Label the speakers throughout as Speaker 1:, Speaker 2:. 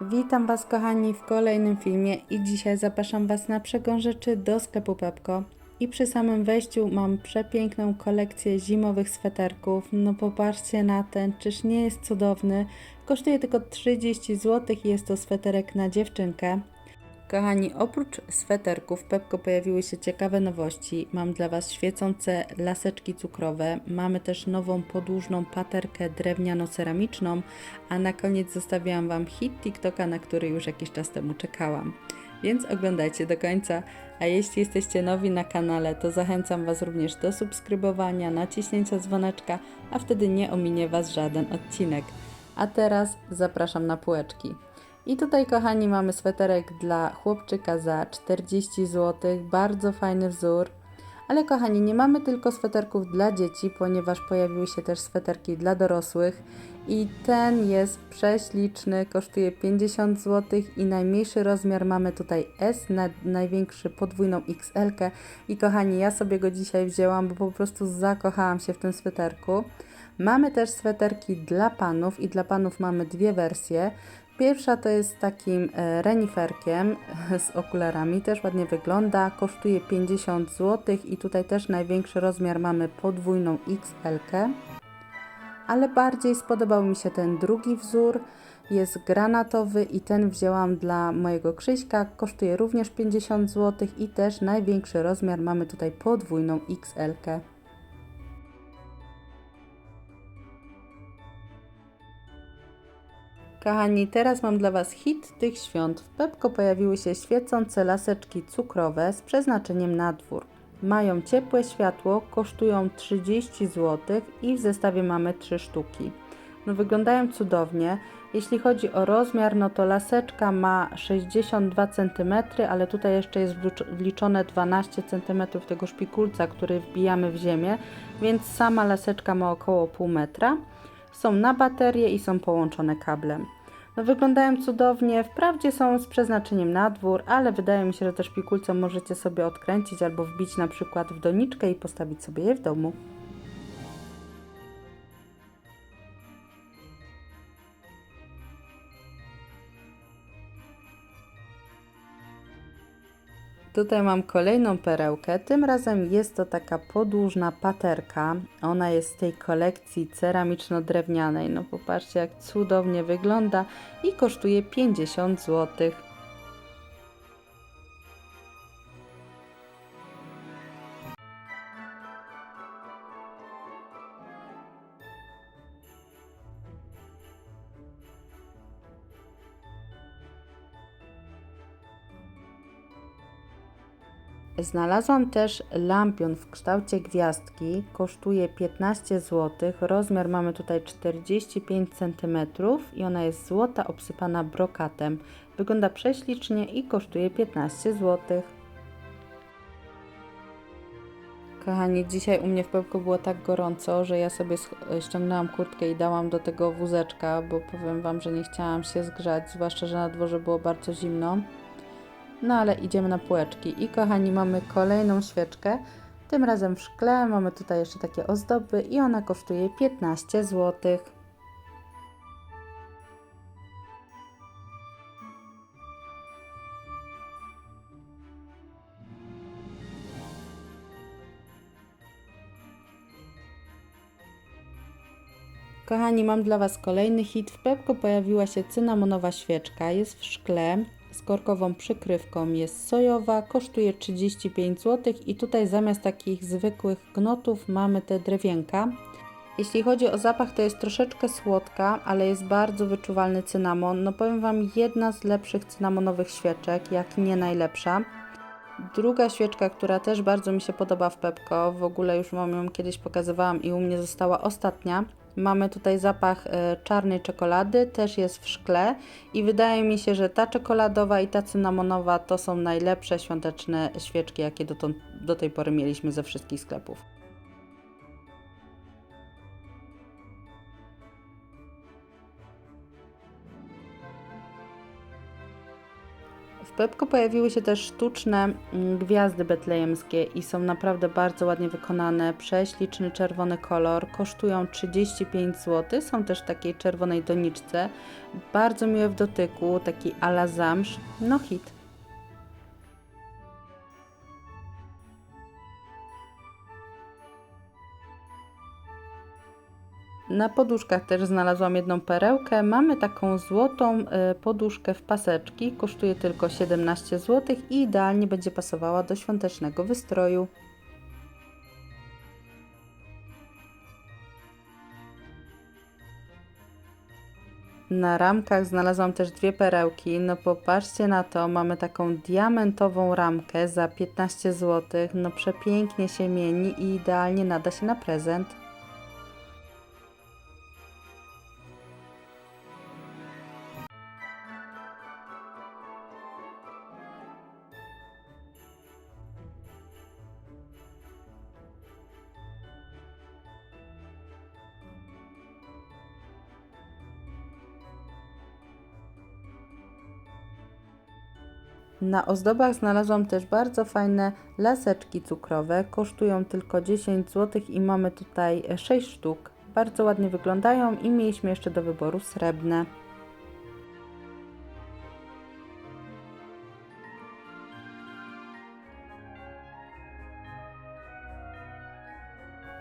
Speaker 1: Witam Was kochani w kolejnym filmie i dzisiaj zapraszam Was na przegląd rzeczy do sklepu Pepko. I przy samym wejściu mam przepiękną kolekcję zimowych sweterków. No popatrzcie na ten, czyż nie jest cudowny? Kosztuje tylko 30 zł i jest to sweterek na dziewczynkę. Kochani, oprócz sweterków Pepko pojawiły się ciekawe nowości. Mam dla Was świecące laseczki cukrowe, mamy też nową podłużną paterkę drewniano-ceramiczną, a na koniec zostawiłam Wam hit TikToka, na który już jakiś czas temu czekałam. Więc oglądajcie do końca, a jeśli jesteście nowi na kanale, to zachęcam Was również do subskrybowania, naciśnięcia dzwoneczka, a wtedy nie ominie Was żaden odcinek. A teraz zapraszam na półeczki. I tutaj, kochani, mamy sweterek dla chłopczyka za 40 zł. Bardzo fajny wzór. Ale, kochani, nie mamy tylko sweterków dla dzieci, ponieważ pojawiły się też sweterki dla dorosłych. I ten jest prześliczny, kosztuje 50 zł i najmniejszy rozmiar mamy tutaj S, na, największy podwójną XL. -kę. I kochani, ja sobie go dzisiaj wzięłam, bo po prostu zakochałam się w tym sweterku. Mamy też sweterki dla panów i dla panów mamy dwie wersje. Pierwsza to jest takim e, reniferkiem z okularami, też ładnie wygląda, kosztuje 50 zł i tutaj też największy rozmiar mamy podwójną XL. -kę. Ale bardziej spodobał mi się ten drugi wzór, jest granatowy i ten wzięłam dla mojego Krzyśka, kosztuje również 50 zł i też największy rozmiar mamy tutaj podwójną XL. -kę. Kochani, teraz mam dla Was hit tych świąt. W Pepko pojawiły się świecące laseczki cukrowe z przeznaczeniem na dwór. Mają ciepłe światło, kosztują 30 zł i w zestawie mamy 3 sztuki. No wyglądają cudownie. Jeśli chodzi o rozmiar, no to laseczka ma 62 cm, ale tutaj jeszcze jest wliczone 12 cm tego szpikulca, który wbijamy w ziemię, więc sama laseczka ma około pół metra. Są na baterię i są połączone kablem. No, wyglądają cudownie, wprawdzie są z przeznaczeniem na dwór, ale wydaje mi się, że te szpikulce możecie sobie odkręcić albo wbić na przykład w doniczkę i postawić sobie je w domu. Tutaj mam kolejną perełkę. Tym razem jest to taka podłużna paterka. Ona jest z tej kolekcji ceramiczno-drewnianej. No popatrzcie, jak cudownie wygląda i kosztuje 50 zł. Znalazłam też lampion w kształcie gwiazdki, kosztuje 15 zł, rozmiar mamy tutaj 45 cm i ona jest złota obsypana brokatem. Wygląda prześlicznie i kosztuje 15 zł. Kochani, dzisiaj u mnie w Pepku było tak gorąco, że ja sobie ściągnęłam kurtkę i dałam do tego wózeczka, bo powiem Wam, że nie chciałam się zgrzać, zwłaszcza, że na dworze było bardzo zimno. No ale idziemy na półeczki. I kochani, mamy kolejną świeczkę. Tym razem w szkle. Mamy tutaj jeszcze takie ozdoby i ona kosztuje 15 zł. Kochani, mam dla Was kolejny hit. W Pepko pojawiła się cynamonowa świeczka. Jest w szkle z korkową przykrywką jest sojowa, kosztuje 35 zł i tutaj zamiast takich zwykłych gnotów mamy te drewienka. Jeśli chodzi o zapach, to jest troszeczkę słodka, ale jest bardzo wyczuwalny cynamon. No powiem Wam, jedna z lepszych cynamonowych świeczek, jak nie najlepsza. Druga świeczka, która też bardzo mi się podoba w Pepko, w ogóle już Wam ją kiedyś pokazywałam i u mnie została ostatnia, Mamy tutaj zapach e, czarnej czekolady, też jest w szkle i wydaje mi się, że ta czekoladowa i ta cynamonowa to są najlepsze świąteczne świeczki, jakie dotąd, do tej pory mieliśmy ze wszystkich sklepów. W Pepko pojawiły się też sztuczne mm, gwiazdy betlejemskie i są naprawdę bardzo ładnie wykonane. Prześliczny czerwony kolor, kosztują 35 zł. Są też w takiej czerwonej doniczce. Bardzo miłe w dotyku, taki ala zamsz. No hit. Na poduszkach też znalazłam jedną perełkę. Mamy taką złotą y, poduszkę w paseczki. Kosztuje tylko 17 zł i idealnie będzie pasowała do świątecznego wystroju. Na ramkach znalazłam też dwie perełki. No popatrzcie na to, mamy taką diamentową ramkę za 15 zł. No przepięknie się mieni i idealnie nada się na prezent. Na ozdobach znalazłam też bardzo fajne laseczki cukrowe. Kosztują tylko 10 zł i mamy tutaj 6 sztuk. Bardzo ładnie wyglądają i mieliśmy jeszcze do wyboru srebrne.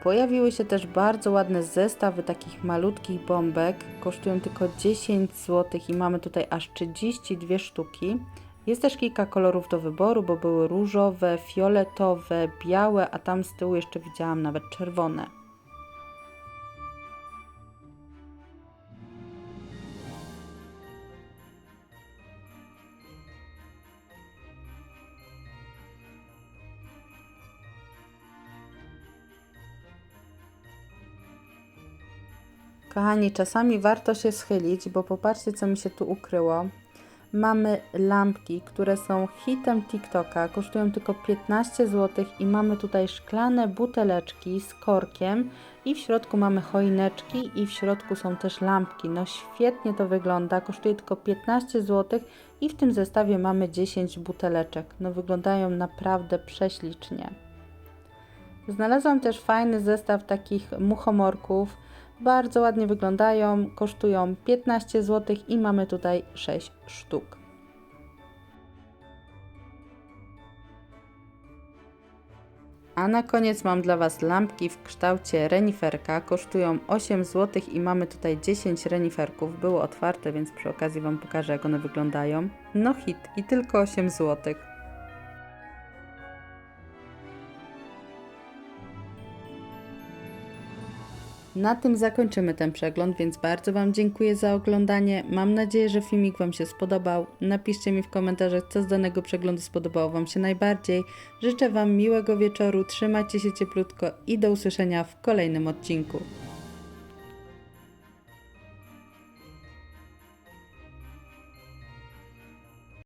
Speaker 1: Pojawiły się też bardzo ładne zestawy takich malutkich bombek. Kosztują tylko 10 zł i mamy tutaj aż 32 sztuki. Jest też kilka kolorów do wyboru, bo były różowe, fioletowe, białe, a tam z tyłu jeszcze widziałam nawet czerwone. Kochani, czasami warto się schylić, bo popatrzcie, co mi się tu ukryło. Mamy lampki, które są hitem TikToka, kosztują tylko 15 zł i mamy tutaj szklane buteleczki z korkiem i w środku mamy choineczki i w środku są też lampki. No świetnie to wygląda, kosztuje tylko 15 zł i w tym zestawie mamy 10 buteleczek. No wyglądają naprawdę prześlicznie. Znalazłam też fajny zestaw takich muchomorków. Bardzo ładnie wyglądają, kosztują 15 zł i mamy tutaj 6 sztuk. A na koniec mam dla Was lampki w kształcie reniferka. Kosztują 8 zł i mamy tutaj 10 reniferków. Było otwarte, więc przy okazji Wam pokażę, jak one wyglądają. No hit i tylko 8 zł. Na tym zakończymy ten przegląd, więc bardzo Wam dziękuję za oglądanie. Mam nadzieję, że filmik Wam się spodobał. Napiszcie mi w komentarzach, co z danego przeglądu spodobało Wam się najbardziej. Życzę Wam miłego wieczoru, trzymajcie się cieplutko i do usłyszenia w kolejnym odcinku.